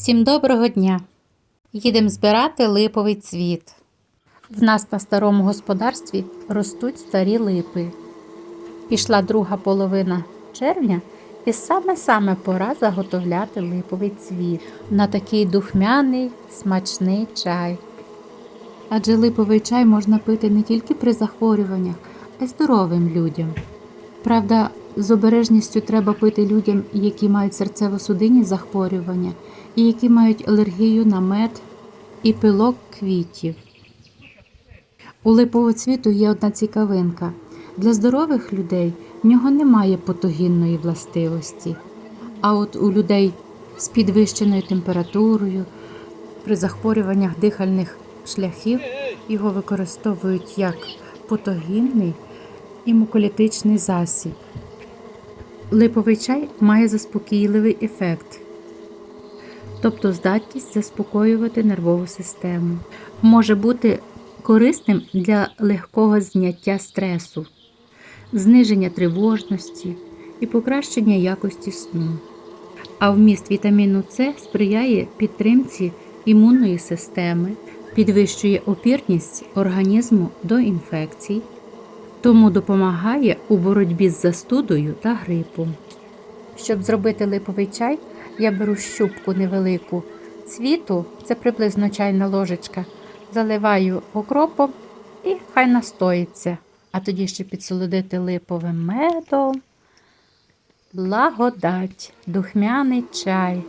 Всім доброго дня! Їдемо збирати липовий цвіт. В нас на старому господарстві ростуть старі липи. Пішла друга половина червня, і саме-саме пора заготовляти липовий цвіт на такий духмяний, смачний чай. Адже липовий чай можна пити не тільки при захворюваннях, а й здоровим людям. Правда, з обережністю треба пити людям, які мають серцево-судинні захворювання і які мають алергію на мед і пилок квітів. У липового цвіту є одна цікавинка. Для здорових людей в нього немає патогінної властивості. А от у людей з підвищеною температурою, при захворюваннях дихальних шляхів його використовують як патогінний і муколітичний засіб. Липовий чай має заспокійливий ефект, тобто здатність заспокоювати нервову систему. Може бути корисним для легкого зняття стресу, зниження тривожності і покращення якості сну. А вміст вітаміну С сприяє підтримці імунної системи, підвищує опірність організму до інфекцій, тому допомагає у боротьбі з застудою та грипом. Щоб зробити липовий чай, я беру щупку невелику цвіту, це приблизно чайна ложечка, заливаю окропом і хай настоїться. А тоді ще підсолодити липовим медом. Благодать, духмяний чай.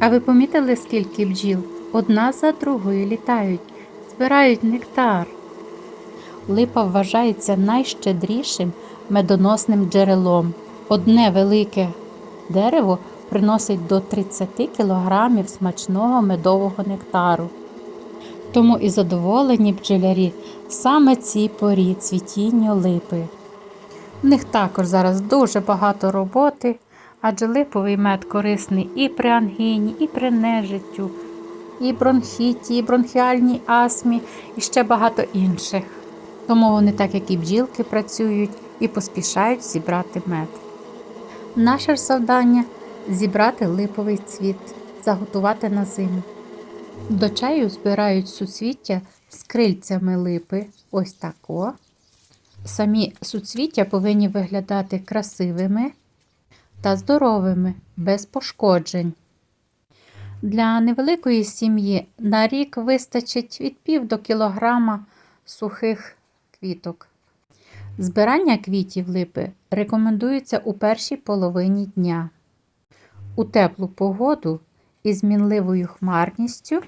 А ви помітили, скільки бджіл одна за другою літають, збирають нектар. Липа вважається найщедрішим медоносним джерелом. Одне велике дерево приносить до 30 кг смачного медового нектару. Тому і задоволені бджолярі саме цій порі цвітінню липи. В них також зараз дуже багато роботи, адже липовий мед корисний і при ангіні, і при нежиттю, і бронхіті, і бронхіальній астмі, і ще багато інших. Тому вони, так як і бджілки, працюють і поспішають зібрати мед. Наше ж завдання зібрати липовий цвіт, заготувати на зиму. До чаю збирають суцвіття з крильцями липи, ось тако. Самі суцвіття повинні виглядати красивими та здоровими, без пошкоджень. Для невеликої сім'ї на рік вистачить від пів до кілограма сухих квіток. Збирання квітів липи рекомендується у першій половині дня. У теплу погоду із мінливою хмарністю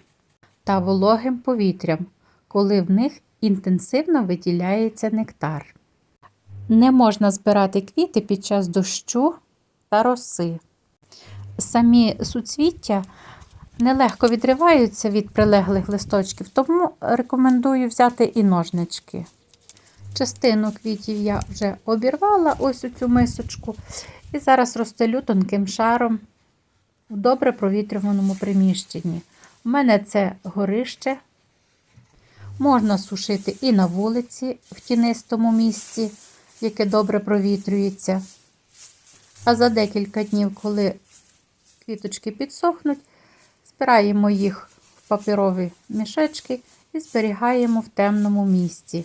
та вологим повітрям, коли в них інтенсивно виділяється нектар. Не можна збирати квіти під час дощу та роси. Самі суцвіття нелегко відриваються від прилеглих листочків, тому рекомендую взяти і ножнички. Частину квітів я вже обірвала ось у цю мисочку, і зараз розстелю тонким шаром в добре провітрюваному приміщенні. У мене це горище. Можна сушити і на вулиці в тінистому місці, яке добре провітрюється. А за декілька днів, коли квіточки підсохнуть, збираємо їх в паперові мішечки і зберігаємо в темному місці.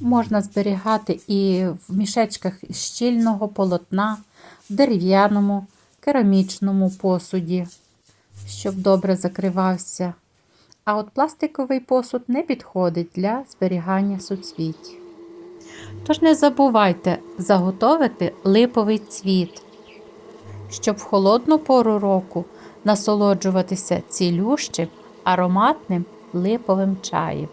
Можна зберігати і в мішечках щільного полотна, в дерев'яному, керамічному посуді, щоб добре закривався. А от пластиковий посуд не підходить для зберігання суцвіть. Тож не забувайте заготовити липовий цвіт, щоб в холодну пору року насолоджуватися цілющим ароматним липовим чаєм.